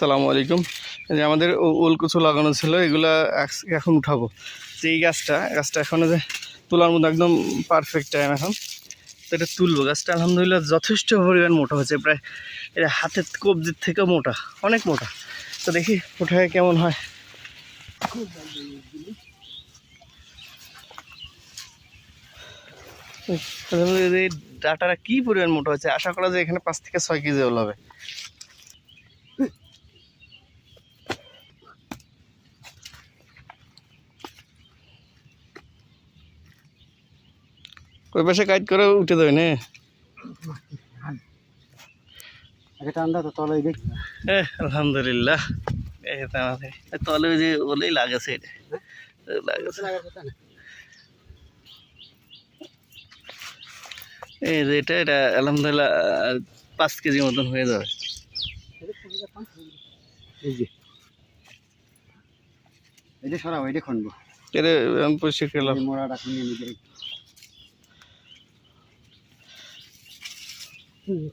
সালামু আলাইকুম। যে আমাদের ও- ওল কুচু লাগানো ছিল, এগুলা এখন উঠাবো। যে এই গাছটা গাছটা এখন যে তোলার মধ্যে একদম পারফেক্ট টাইম এখন। তো এটা তুলবো। গাছটা আলহামদুলিল্লাহ যথেষ্ট পরিমাণ মোটা হয়েছে, প্রায় এটা হাতের কবজির থেকেও মোটা, অনেক মোটা। তো দেখি ওঠায় কেমন হয়। ডাটাটা কি পরিমাণ মোটা হয়েছে? আশা করা যায় এখানে পাঁচ থেকে ছয় কেজি ওল হবে ওই পাশে কাজ করে উঠে দেবে না? আলহামদুলিল্লাহ। তলে যে ওলেই লাগাছে লাগাছে। এই যে এটা এটা আলহামদুলিল্লাহ পাঁচ কেজি মতন হয়ে যাবে। এটা সরাও এটা খনবো। এটা আমি পরিষ্কার করলাম। মোড়াটা 嗯